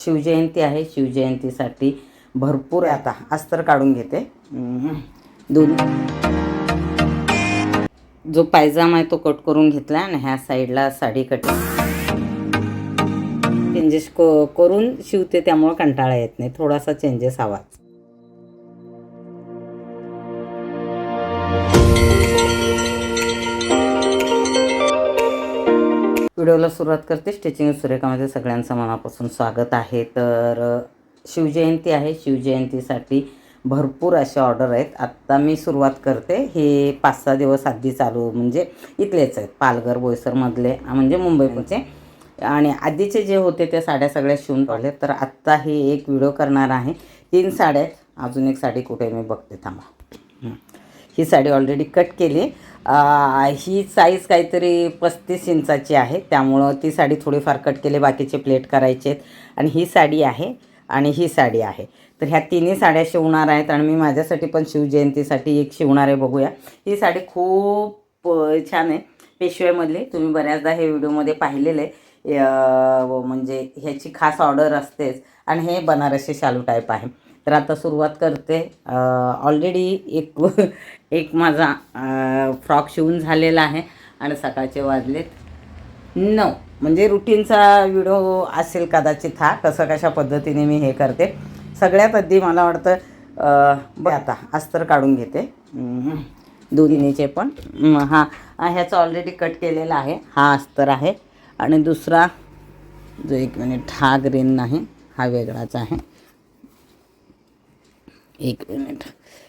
शिवजयंती आहे शिवजयंतीसाठी भरपूर आता अस्तर काढून घेते. दोन. जो पायजामा आहे तो कट करून घेतला आणि ह्या साईडला साडी कट. चेंजेस को करून शिवते त्यामुळं कंटाळा येत नाही. थोडासा चेंजेस हवाच. व्हिडिओला सुरुवात करते. स्टिचिंग सुरेखामध्ये सगळ्यांचं मनापासून स्वागत आहे. तर शिवजयंती आहे. शिवजयंतीसाठी भरपूर अशा ऑर्डर आहेत. आत्ता मी सुरुवात करते. हे पाच सहा दिवस आधी चालू म्हणजे इथलेच आहेत. पालघर बोईसरमधले म्हणजे मुंबईचे आणि आधीचे जे होते ते साड्या सगळ्या शिवून काढले तर आत्ता हे एक व्हिडिओ करणार आहे. तीन साड्या आहेत. अजून एक साडी कुठे मी बघते. थांबा. ही साडी ऑलरेडी कट केली. ही साईज काहीतरी पस्तीस इंचाची आहे. त्यामुळं ती साडी थोडीफार कट केली बाकीचे प्लेट करायचे आहेत. आणि ही साडी आहे आणि ही साडी आहे. तर ह्या तिन्ही साड्या शिवणार आहेत आणि मी माझ्यासाठी पण शिवजयंतीसाठी एक शिवणार आहे बघूया. ही साडी खूप छान आहे. पेशव्यामधली तुम्ही बऱ्याचदा हे व्हिडिओमध्ये पाहिलेलं आहे. म्हणजे ह्याची खास ऑर्डर असतेच. आणि हे बनारसी शालू टाईप आहे. तर आता सुरुवात करते. ऑलरेडी एक एक माझा फ्रॉक शिवून झालेला आहे आणि सकाळचे वाजलेत नऊ. म्हणजे रुटीनचा व्हिडिओ असेल कदाचित हा कसं कशा पद्धतीने मी हे करते. सगळ्यात आधी मला वाटतं बरं बघ आता अस्तर काढून घेते. दोन्हीचे पण. हा हा ह्याचा ऑलरेडी कट केलेला आहे. हा अस्तर आहे. आणि दुसरा जो एक मिनिट हा ग्रीन नाही हा वेगळाच आहे. एक मिनिट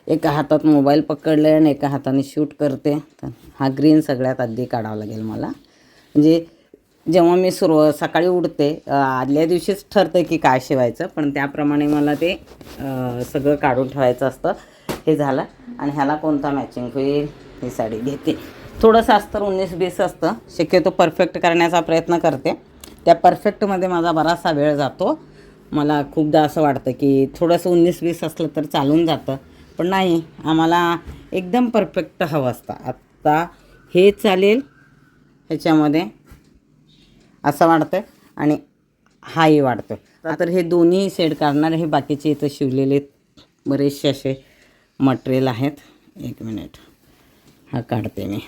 एका हातात मोबाईल पकडले आणि एका हाताने शूट करते. तर हा ग्रीन सगळ्यात आधी काढावा लागेल मला. म्हणजे जेव्हा मी सुरू सकाळी उठते आदल्या दिवशीच ठरतं की काय शिवायचं पण त्याप्रमाणे मला ते सगळं काढून ठेवायचं असतं. हे झालं. आणि ह्याला कोणता मॅचिंग होईल ही साडी घेते. थोडंसं अस्तर उन्नीस बीस असतं. शक्यतो परफेक्ट करण्याचा प्रयत्न करते. त्या परफेक्टमध्ये माझा बराचसा वेळ जातो. मला खूपदा असं वाटतं की थोडंसं उन्नीस वीस असलं तर चालून जातं. पण नाही आम्हाला एकदम परफेक्ट हवं असतं. आत्ता हे चालेल ह्याच्यामध्ये असं वाटतं आणि हाही वाढतो तर हे दोन्ही सेट काढणार हे बाकीचे इथं शिवलेले बरेचसे असे मटेरियल आहेत. एक मिनिट हा काढते मी.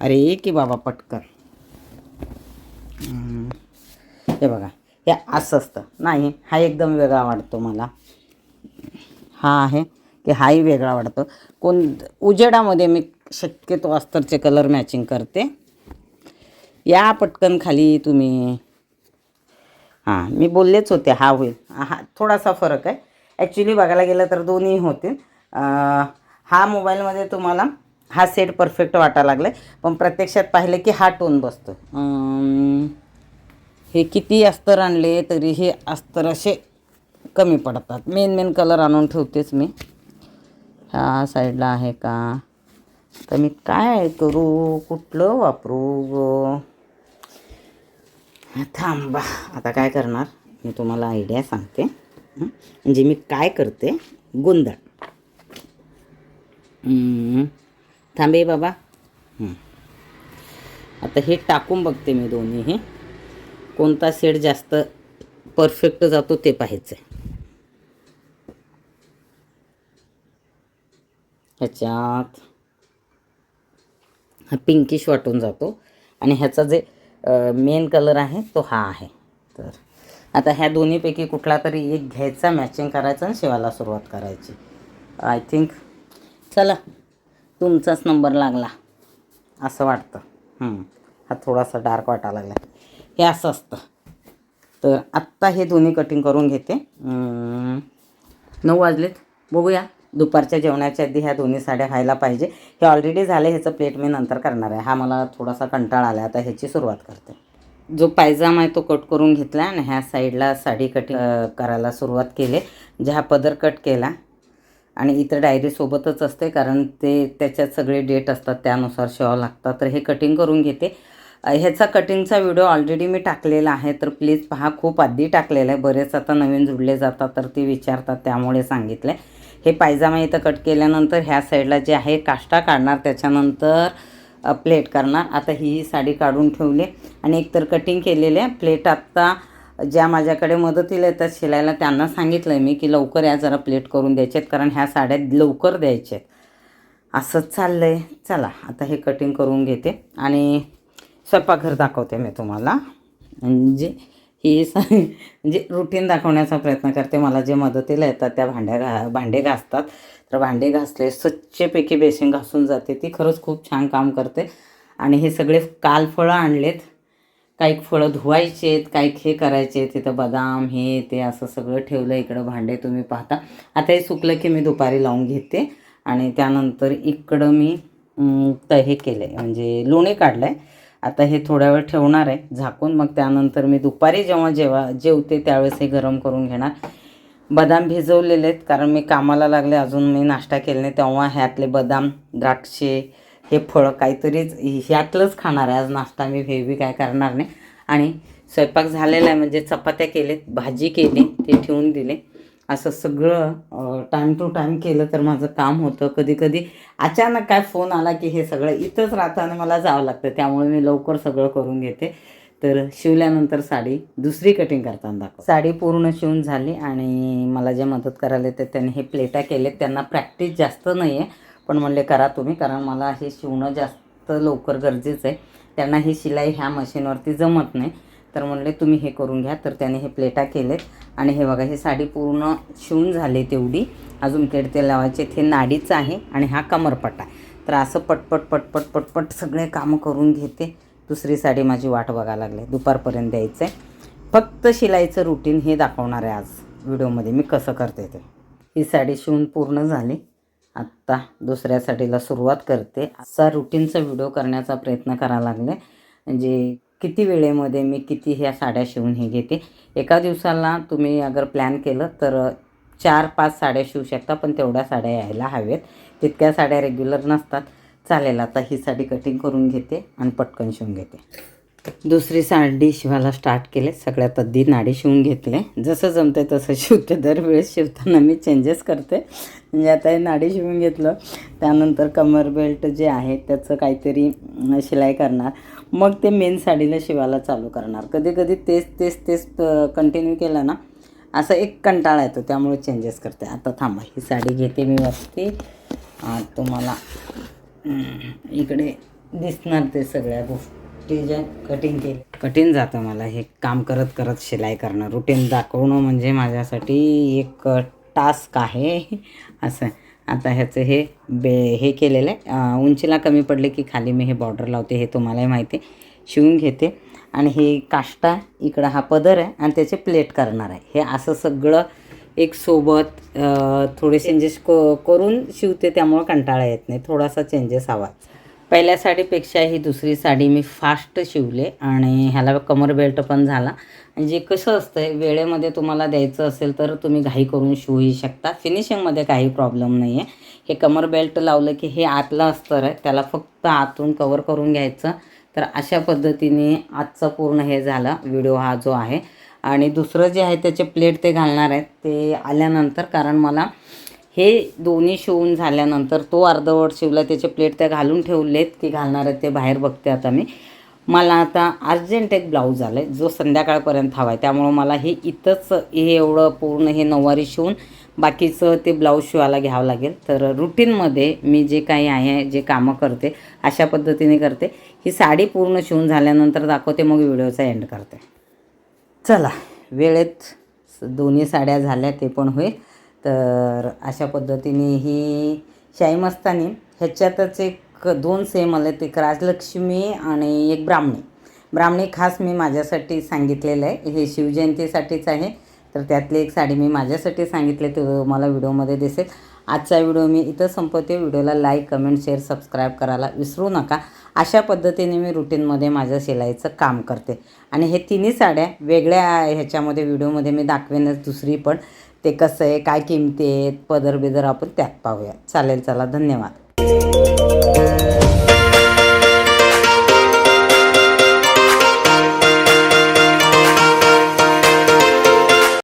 अरे की बाबा पटकन. हे बघा. हे असं असतं. नाही हा एकदम वेगळा वाटतो मला. हा आहे की हाही वेगळा वाटतो. कोण उजेडामध्ये मी शक्यतो अस्तरचे कलर मॅचिंग करते. या पटकन खाली तुम्ही हां मी बोललेच होते हा होईल. हा थोडासा फरक आहे. ॲक्च्युली बघायला गेलं तर दोन्ही होतील हा मोबाईलमध्ये तुम्हाला हा सेट परफेक्ट वाटायला लागला आहे पण प्रत्यक्षात पाहिलं की हा टोन बसतो हे किती अस्तर आणले तरी हे अस्तर असे कमी पडतात. मेन मेन कलर आणून ठेवतेच मी. ह्या साईडला आहे का? तर मी काय करू? कुठलं वापरू थांबा. आता काय करणार? मी तुम्हाला आयडिया सांगते. म्हणजे मी काय करते? गोंधळ. थांबे बाबा. आता हे टाकून बघते मी दोन्ही. हे कोणता सेट जास्त परफेक्ट जातो ते पाहायचं आहे ह्याच्यात हा पिंकिश वाटून जातो. आणि ह्याचा जे मेन कलर आहे तो हा आहे. तर आता ह्या दोन्हीपैकी कुठला तरी एक घ्यायचा मॅचिंग करायचा आणि शिवायला सुरुवात करायची. आय थिंक चला तुमचाच नंबर लागला असं वाटतं. हा थोडासा डार्क वाटायला लागला. हे असं असतं. तर आत्ता हे दोन्ही कटिंग करून घेते. नऊ वाजलेत. बघूया दुपारच्या जेवणाच्या आधी ह्या दोन्ही साड्या व्हायला पाहिजे. हे ऑलरेडी झाले ह्याचं प्लेट मी नंतर करणार आहे. हा मला थोडासा कंटाळा आला आता ह्याची सुरुवात करते. जो पायजामा आहे तो कट करून घेतला आणि ह्या साईडला साडी कटिंग करायला सुरुवात केली. जे हा पदर कट केला आणि इतर डायरीसोबतच असते कारण ते त्याच्यात सगळे डेट असतात त्यानुसार शॉ लागतात. तर हे कटिंग करून घेते. ह्याचा कटिंगचा व्हिडिओ ऑलरेडी मी टाकलेला आहे तर प्लीज पहा खूप आधी टाकलेला आहे. बरेच आता नवीन जुडले जातात तर ते विचारतात त्यामुळे सांगितलं आहे हे पायजामा इथं कट केल्यानंतर ह्या साईडला जे आहे काष्टा काढणार त्याच्यानंतर प्लेट करणार. आता ही साडी काढून ठेवली. आणि एकतर कटिंग केलेले प्लेट आत्ता ज्या माझ्याकडे मदतीला येतात शिलायला त्यांना सांगितलं मी की लवकर या जरा प्लेट करून द्यायचे आहेत कारण ह्या साड्या लवकर द्यायच्या आहेत असंच चाललं आहे चला आता हे कटिंग करून घेते. आणि स्वयंपाकघर दाखवते मी तुम्हाला. म्हणजे ही स म्हणजे रुटीन दाखवण्याचा प्रयत्न करते. मला जे मदतीला येतात त्या भांड्या घा भांडे घासतात. तर भांडे घासले स्वच्छपैकी बेसिन घासून जाते. ती खरंच खूप छान काम करते. आणि हे सगळे काल फळं आणलेत. काही फळं धुवायचे आहेत काही हे करायचे आहेत तिथं बदाम हे ते असं सगळं ठेवलं. इकडं भांडे तुम्ही पाहता. आता हे सुकलं की मी दुपारी लावून घेते. आणि त्यानंतर इकडं मी तर त हे केलं आहे म्हणजे लोणी काढलं आहे आता हे थोड्या वेळ ठेवणार आहे. झाकून मग त्यानंतर मी दुपारी जेव्हा जेव्हा जेवते त्यावेळेस हे गरम करून घेणार. बदाम भिजवलेले आहेत कारण मी कामाला लागले अजून मी नाश्ता केला नाही तेव्हा ह्यातले बदाम द्राक्षे हे फळं काहीतरीच ह्यातलंच खाणार आहे. आज नाश्ता मी हेवी काय करणार नाही. आणि स्वयंपाक झालेला आहे म्हणजे चपात्या केलेत भाजी केली ते ठेवून दिले. असं सगळं टाईम टू टाईम केलं तर माझं काम होतं. कधी कधी अचानक काय फोन आला की हे सगळं इथंच राहताना मला जावं लागतं. त्यामुळे मी लवकर सगळं करून घेते. तर शिवल्यानंतर साडी दुसरी कटिंग करताना दाखव साडी पूर्ण शिवून झाली आणि मला जे मदत करायला येते त्यांनी हे प्लेटा केले त्यांना प्रॅक्टिस जास्त नाही आहे पण म्हणले करा तुम्ही कारण मला हे शिवणं जास्त लवकर गरजेचं आहे. त्यांना ही शिलाई ह्या मशीनवरती जमत नाही. तर म्हणले तुम्ही हे करून घ्या. तर त्याने हे प्लेटा केलेत. आणि हे बघा ही साडी पूर्ण शिवून झाली तेवढी. अजून केडते लावायचे. हे नाडीचं आहे आणि हा कमरपट्टा आहे. तर असं पटपट पटपट पटपट सगळे कामं करून घेते. दुसरी साडी माझी वाट बघायला लागली. दुपारपर्यंत द्यायचं आहे फक्त शिलाईचं रुटीन हे दाखवणार आहे आज. व्हिडिओमध्ये मी कसं करते ते. ही साडी शिवून पूर्ण झाली. आत्ता दुसऱ्या साडीला सुरुवात करते. असा रुटीनचा व्हिडिओ करण्याचा प्रयत्न करायला लागले. म्हणजे किती वेळेमध्ये मी किती ह्या साड्या शिवून हे घेते? एका दिवसाला तुम्ही अगर प्लॅन केलं तर चार पाच साड्या शिवू शकता पण तेवढ्या साड्या यायला हव्यात तितक्या साड्या रेग्युलर नसतात. चालेल आता ही साडी कटिंग करून घेते आणि पटकन शिवून घेते. दुसरी साडी शिवायला स्टार्ट केले. सगळ्यात आधी नाडी शिवून घेतले. जसं जमते तसं शिवते. दरवेळेस शिवताना मी चेंजेस करते. म्हणजे आता हे नाडी शिवून घेतलं. त्यानंतर कमर बेल्ट जे आहे त्याचं काहीतरी शिलाई करणार. मग ते मेन साडीला शिवायला चालू करणार. कधी कधी तेच तेच तेच कंटिन्यू केलं ना असं एक कंटाळा येतो. त्यामुळे चेंजेस करते. आता थांबा ही साडी घेते मी वरती. तुम्हाला इकडे दिसणार ते सगळ्या गोष्टी ज्या कटिंग केले कठीण जातं मला हे काम करत करत शिलाई करणं. रुटीन दाखवणं म्हणजे माझ्यासाठी एक टास्क आहे. असं. आता ह्याचं हे बे हे केलेलं आहे. उंचीला कमी पडले की खाली मी हे बॉर्डर लावते हे तुम्हालाही माहिती आहे. शिवून घेते. आणि हे काष्टा इकडं हा पदर आहे आणि त्याचे प्लेट करणार आहे. हे असं सगळं एक सोबत थोडे चेंजेस क करून शिवते त्यामुळं कंटाळा येत नाही. थोडासा चेंजेस हवा. पहिल्या साडीपेक्षा ही दुसरी साडी मी फास्ट शिवले आणि ह्याला कमर बेल्ट पण झाला. म्हणजे कसं असतं वेळेमध्ये तुम्हाला द्यायचं असेल तर तुम्ही घाई करून शिवूही शकता. फिनिशिंगमध्ये काही प्रॉब्लेम नाही आहे हे कमर बेल्ट लावलं की हे आतलं अस्तर आहे त्याला फक्त आतून कवर करून घ्यायचं. तर अशा पद्धतीने आजचं पूर्ण हे झालं व्हिडिओ हा जो आहे. आणि दुसरं जे आहे त्याचे प्लेट ते घालणार आहेत ते आल्यानंतर कारण मला हे दोन्ही शिवून झाल्यानंतर तो अर्धवट शिवला त्याचे प्लेट त्या घालून ठेवलेत की घालणार आहेत ते बाहेर बघते आता मी. मला आता अर्जंट एक ब्लाऊज आला आहे जो संध्याकाळपर्यंत हवा आहे. त्यामुळं मला हे इथंच हे एवढं पूर्ण हे नऊवारी शिवून बाकीचं ते ब्लाऊज शिवायला घ्यावं लागेल. तर रुटीनमध्ये मी जे काही आहे जे कामं करते अशा पद्धतीने करते. ही साडी पूर्ण शिवून झाल्यानंतर दाखवते मग व्हिडिओचा एंड करते. चला वेळेत स- दोन्ही साड्या झाल्या ते पण होईल. तर अशा पद्धतीने ही शाही मस्तानी ह्याच्यातच एक दोन सेम आले एक राजलक्ष्मी आणि एक ब्राह्मणी. ब्राह्मणी खास मी माझ्यासाठी सांगितलेलं आहे. हे शिवजयंतीसाठीच आहे. तर त्यातली एक साडी मी माझ्यासाठी सांगितले ते मला व्हिडिओमध्ये दिसेल. आजचा व्हिडिओ मी इथं संपवते. व्हिडिओला लाईक कमेंट शेअर सबस्क्राईब करायला विसरू नका. अशा पद्धतीने मी रुटीनमध्ये माझं शिलाईचं काम करते. आणि हे तिन्ही साड्या वेगळ्या ह्याच्यामध्ये व्हिडिओमध्ये मी दाखवेनच दुसरी पण. ते कसं आहे काय किमती आहेत पदर बिदर आपण त्यात पाहूया. चालेल चला धन्यवाद.